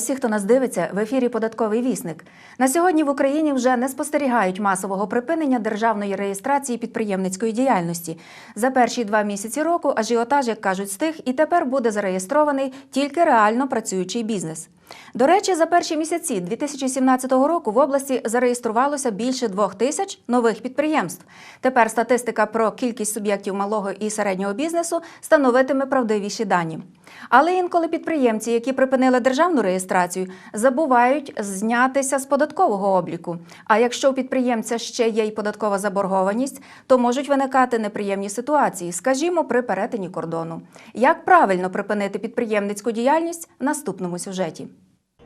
Всіх, хто нас дивиться в ефірі Податковий вісник. На сьогодні в Україні вже не спостерігають масового припинення державної реєстрації підприємницької діяльності. За перші два місяці року ажіотаж, як кажуть, стих, і тепер буде зареєстрований тільки реально працюючий бізнес. До речі, за перші місяці 2017 року в області зареєструвалося більше двох тисяч нових підприємств. Тепер статистика про кількість суб'єктів малого і середнього бізнесу становитиме правдивіші дані. Але інколи підприємці, які припинили державну реєстрацію, забувають знятися з податкового обліку. А якщо у підприємця ще є й податкова заборгованість, то можуть виникати неприємні ситуації, скажімо, при перетині кордону. Як правильно припинити підприємницьку діяльність в наступному сюжеті?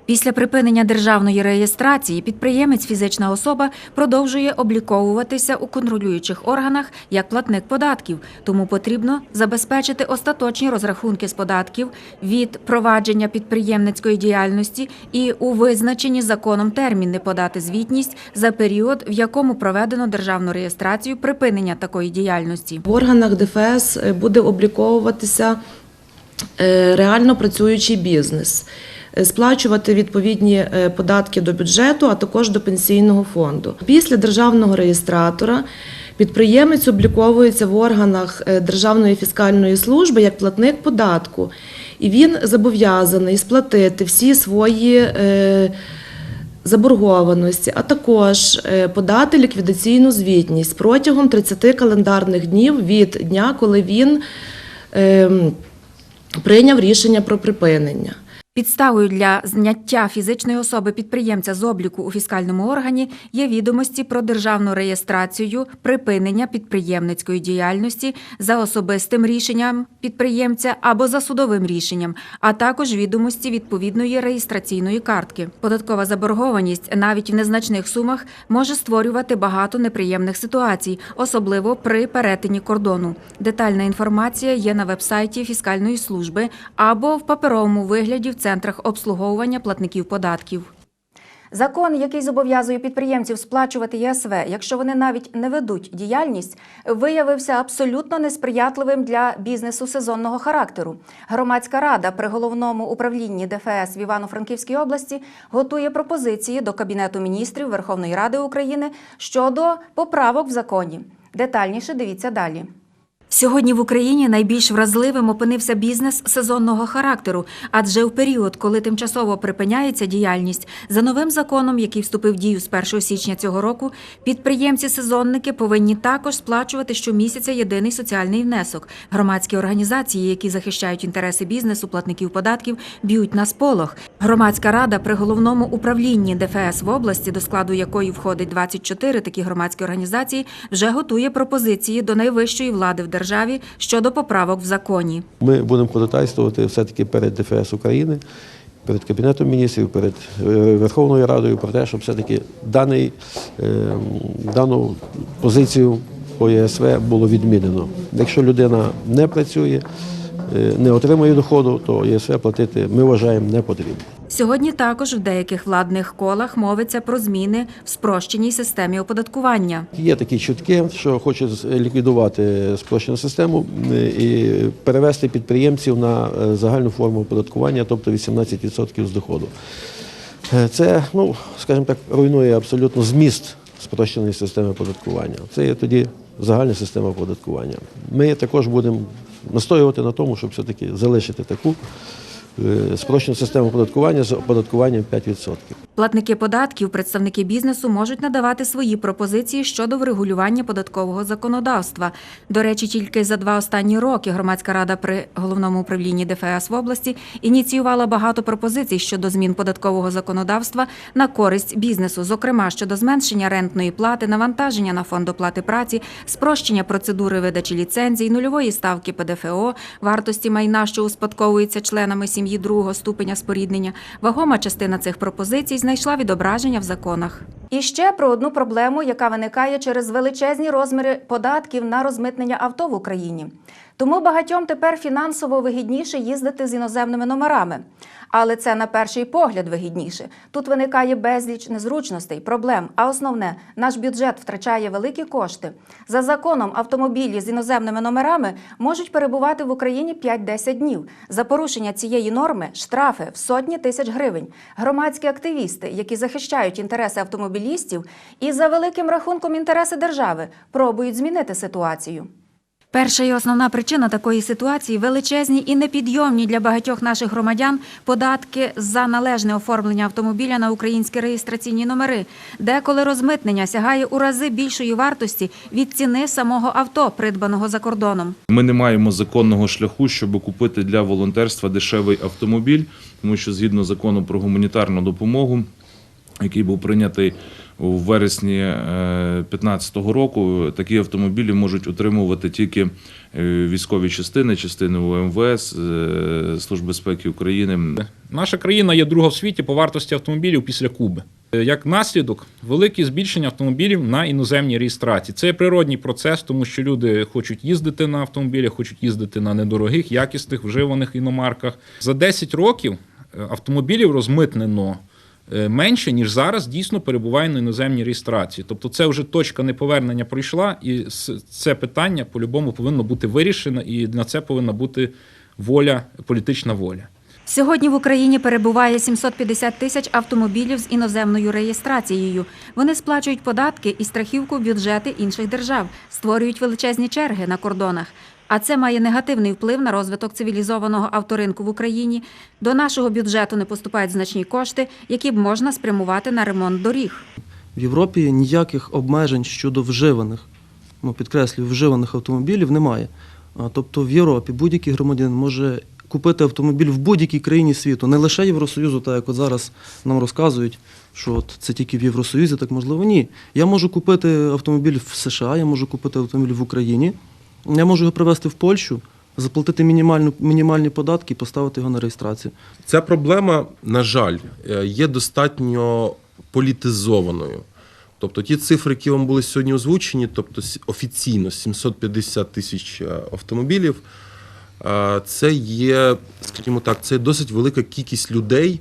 Після припинення державної реєстрації підприємець фізична особа продовжує обліковуватися у контролюючих органах як платник податків, тому потрібно забезпечити остаточні розрахунки з податків від провадження підприємницької діяльності і у визначені законом терміни подати звітність за період, в якому проведено державну реєстрацію припинення такої діяльності. В органах ДФС е, буде обліковуватися е, реально працюючий бізнес, сплачувати відповідні е, податки до бюджету, а також до пенсійного фонду. Після державного реєстратора підприємець обліковується в органах е, Державної фіскальної служби як платник податку, і він зобов'язаний сплатити всі свої. е, заборгованості, а також подати ліквідаційну звітність протягом 30 календарних днів від дня, коли він ем, прийняв рішення про припинення. Підставою для зняття фізичної особи підприємця з обліку у фіскальному органі є відомості про державну реєстрацію припинення підприємницької діяльності за особистим рішенням підприємця або за судовим рішенням, а також відомості відповідної реєстраційної картки. Податкова заборгованість навіть в незначних сумах може створювати багато неприємних ситуацій, особливо при перетині кордону. Детальна інформація є на вебсайті фіскальної служби або в паперовому вигляді в центрах обслуговування платників податків. Закон, який зобов'язує підприємців сплачувати ЄСВ, якщо вони навіть не ведуть діяльність, виявився абсолютно несприятливим для бізнесу сезонного характеру. Громадська рада при головному управлінні ДФС в Івано-Франківській області готує пропозиції до Кабінету міністрів Верховної Ради України щодо поправок в законі. Детальніше дивіться далі. Сьогодні в Україні найбільш вразливим опинився бізнес сезонного характеру, адже в період, коли тимчасово припиняється діяльність, за новим законом, який вступив в дію з 1 січня цього року, підприємці-сезонники повинні також сплачувати щомісяця єдиний соціальний внесок. Громадські організації, які захищають інтереси бізнесу, платників податків, б'ють на сполох. Громадська рада при головному управлінні ДФС в області, до складу якої входить 24 такі громадські організації, вже готує пропозиції до найвищої влади в державі щодо поправок в законі. Ми будемо ходатайствувати все-таки перед ДФС України, перед Кабінетом міністрів, перед е, Верховною Радою про те, щоб все-таки даний, е, дану позицію по ЄСВ було відмінено. Якщо людина не працює, не отримує доходу, то ЄСВ платити ми вважаємо не потрібно. Сьогодні також в деяких владних колах мовиться про зміни в спрощеній системі оподаткування. Є такі чутки, що хочуть ліквідувати спрощену систему е, і перевести підприємців на е, загальну форму оподаткування, тобто 18% з доходу. Е, Це, ну, скажімо так, руйнує абсолютно зміст спрощеної системи оподаткування. Це є тоді загальна система оподаткування. Ми також будемо настоювати на тому, щоб все-таки залишити таку е, спрощену систему оподаткування з оподаткуванням 5%. Платники податків, представники бізнесу можуть надавати свої пропозиції щодо врегулювання податкового законодавства. До речі, тільки за два останні роки громадська рада при головному управлінні ДФС в області ініціювала багато пропозицій щодо змін податкового законодавства на користь бізнесу, зокрема щодо зменшення рентної плати, навантаження на фонд оплати праці, спрощення процедури видачі ліцензій, нульової ставки ПДФО, вартості майна, що успадковується членами сім'ї другого ступеня споріднення. Вагома частина цих пропозицій знайшла відображення в законах. І ще про одну проблему, яка виникає через величезні розміри податків на розмитнення авто в Україні. Тому багатьом тепер фінансово вигідніше їздити з іноземними номерами. Але це на перший погляд вигідніше. Тут виникає безліч незручностей, проблем. А основне, наш бюджет втрачає великі кошти. За законом автомобілі з іноземними номерами можуть перебувати в Україні 5-10 днів. За порушення цієї норми штрафи в сотні тисяч гривень. Громадські активісти, які захищають інтереси автомобілістів, і за великим рахунком інтереси держави, пробують змінити ситуацію. Перша і основна причина такої ситуації величезні і непідйомні для багатьох наших громадян податки за належне оформлення автомобіля на українські реєстраційні номери, деколи розмитнення сягає у рази більшої вартості від ціни самого авто, придбаного за кордоном. Ми не маємо законного шляху, щоб купити для волонтерства дешевий автомобіль, тому що згідно закону про гуманітарну допомогу, який був прийнятий у вересні 2015 року, такі автомобілі можуть отримувати тільки е, військові частини, частини УМВС, е, Служби безпеки України. Наша країна є друга в світі по вартості автомобілів після Куби. Е, Як наслідок, велике збільшення автомобілів на іноземній реєстрації. Це природній процес, тому що люди хочуть їздити на автомобілях, хочуть їздити на недорогих, якісних, вживаних іномарках. За 10 років е, автомобілів розмитнено е, менше, ніж зараз дійсно перебуває на іноземній реєстрації. Тобто це вже точка неповернення пройшла, і це питання по-любому повинно бути вирішено, і на це повинна бути воля, політична воля. Сьогодні в Україні перебуває 750 тисяч автомобілів з іноземною реєстрацією. Вони сплачують податки і страхівку в бюджети інших держав, створюють величезні черги на кордонах. А це має негативний вплив на розвиток цивілізованого авторинку в Україні. До нашого бюджету не поступають значні кошти, які б можна спрямувати на ремонт доріг. В Європі ніяких обмежень щодо вживаних, ну підкреслюю, вживаних автомобілів немає. Тобто в Європі будь-який громадянин може купити автомобіль в будь-якій країні світу, не лише Євросоюзу, так як от зараз нам розказують, що от це тільки в Євросоюзі, так можливо, ні. Я можу купити автомобіль в США, я можу купити автомобіль в Україні, я можу його привезти в Польщу, заплатити мінімальну, мінімальні податки і поставити його на реєстрацію. Ця проблема, на жаль, е, є достатньо політизованою. Тобто ті цифри, які вам були сьогодні озвучені, тобто офіційно 750 тисяч е, автомобілів, е, це є, скажімо так, це досить велика кількість людей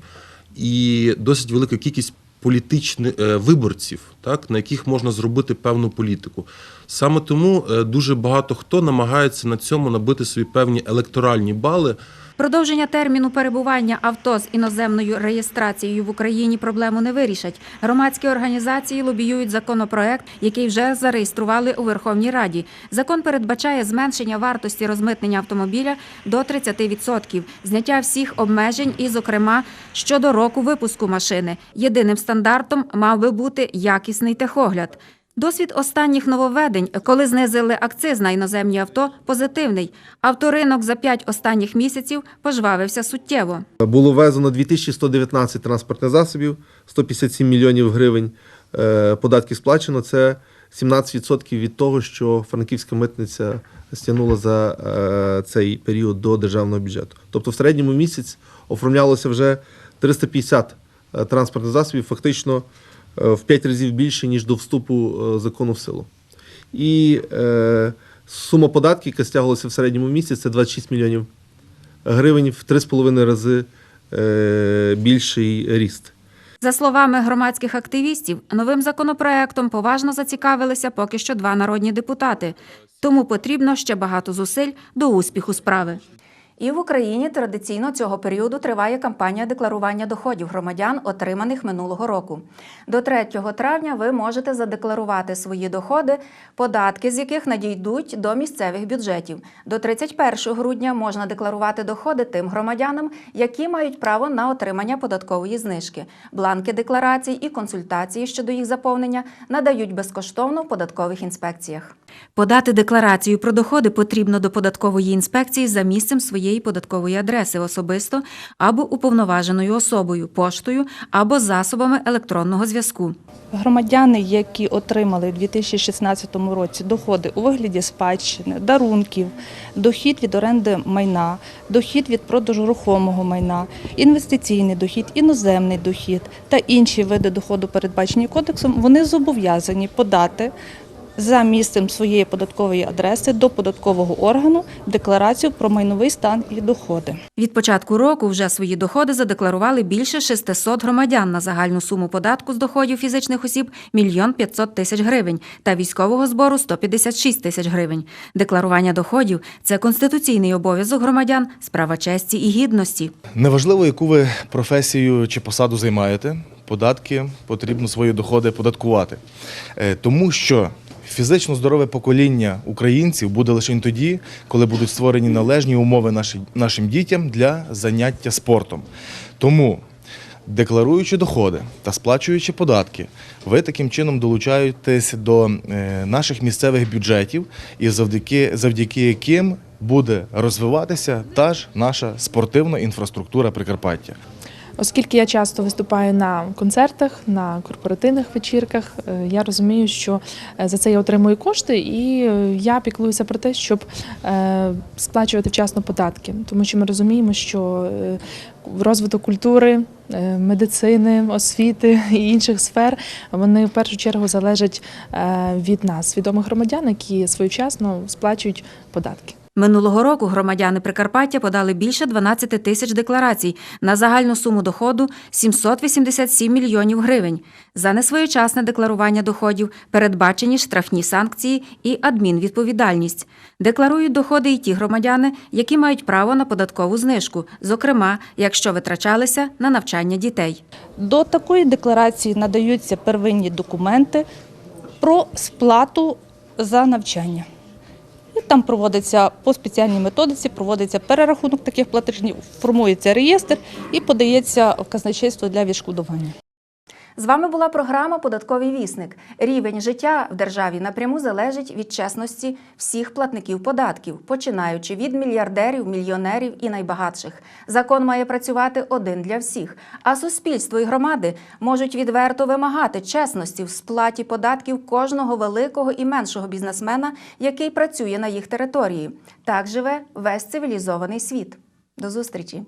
і досить велика кількість політичних е, виборців, так, на яких можна зробити певну політику. Саме тому е, дуже багато хто намагається на цьому набити собі певні електоральні бали. Продовження терміну перебування авто з іноземною реєстрацією в Україні проблему не вирішать. Громадські організації лобіюють законопроект, який вже зареєстрували у Верховній Раді. Закон передбачає зменшення вартості розмитнення автомобіля до 30%, зняття всіх обмежень і, зокрема, щодо року випуску машини. Єдиним стандартом мав би бути якісний техогляд. Досвід останніх нововведень, коли знизили акциз на іноземні авто, позитивний. Авторинок за п'ять останніх місяців пожвавився суттєво. Було ввезено 2119 транспортних засобів, 157 мільйонів гривень е, податків сплачено. Це 17% від того, що франківська митниця стягнула за е, цей період до державного бюджету. Тобто в середньому місяць оформлялося вже 350 е, транспортних засобів, фактично в 5 разів більше, ніж до вступу е, закону в силу. І е, сума податків, яка стягувалася в середньому місяці, це 26 мільйонів гривень в 3,5 рази е, більший ріст. За словами громадських активістів, новим законопроектом поважно зацікавилися поки що два народні депутати. Тому потрібно ще багато зусиль до успіху справи. І в Україні традиційно цього періоду триває кампанія декларування доходів громадян, отриманих минулого року. До 3 травня ви можете задекларувати свої доходи, податки з яких надійдуть до місцевих бюджетів. До 31 грудня можна декларувати доходи тим громадянам, які мають право на отримання податкової знижки. Бланки декларацій і консультації щодо їх заповнення надають безкоштовно в податкових інспекціях. Подати декларацію про доходи потрібно до податкової інспекції за місцем своєї податкової адреси особисто або уповноваженою особою, поштою або засобами електронного зв'язку. Громадяни, які отримали у 2016 році доходи у вигляді спадщини, дарунків, дохід від оренди майна, дохід від продажу рухомого майна, інвестиційний дохід, іноземний дохід та інші види доходу, передбачені кодексом, вони зобов'язані подати за місцем своєї податкової адреси до податкового органу декларацію про майновий стан і доходи. Від початку року вже свої доходи задекларували більше 600 громадян на загальну суму податку з доходів фізичних осіб – мільйон 500 тисяч гривень та військового збору – 156 тисяч гривень. Декларування доходів – це конституційний обов'язок громадян, справа честі і гідності. Неважливо, яку ви професію чи посаду займаєте, податки потрібно свої доходи податкувати. Е, Тому що фізично здорове покоління українців буде лише тоді, коли будуть створені належні умови нашим дітям для заняття спортом. Тому. Декларуючи доходи та сплачуючи податки, ви таким чином долучаєтесь до е, наших місцевих бюджетів, і завдяки, завдяки яким буде розвиватися та ж наша спортивна інфраструктура Прикарпаття. Оскільки я часто виступаю на концертах, на корпоративних вечірках, е, я розумію, що е, за це я отримую кошти, і е, я піклуюся про те, щоб сплачувати вчасно податки, тому що ми розуміємо, що розвиток культури, медицини, освіти і інших сфер вони в першу чергу залежать від нас, відомих громадян, які своєчасно сплачують податки. Минулого року громадяни Прикарпаття подали більше 12 тисяч декларацій на загальну суму доходу 787 мільйонів гривень. За несвоєчасне декларування доходів передбачені штрафні санкції і адмінвідповідальність. Декларують доходи і ті громадяни, які мають право на податкову знижку, зокрема, якщо витрачалися на навчання дітей. До такої декларації надаються первинні документи про сплату за навчання. І там проводиться по спеціальній методиці, проводиться перерахунок таких платежів, формується реєстр і подається в казначейство для відшкодування. З вами була програма Податковий вісник. Рівень життя в державі напряму залежить від чесності всіх платників податків, починаючи від мільярдерів, мільйонерів і найбагатших. Закон має працювати один для всіх, а суспільство і громади можуть відверто вимагати чесності в сплаті податків кожного великого і меншого бізнесмена, який працює на їх території. Так живе весь цивілізований світ. До зустрічі!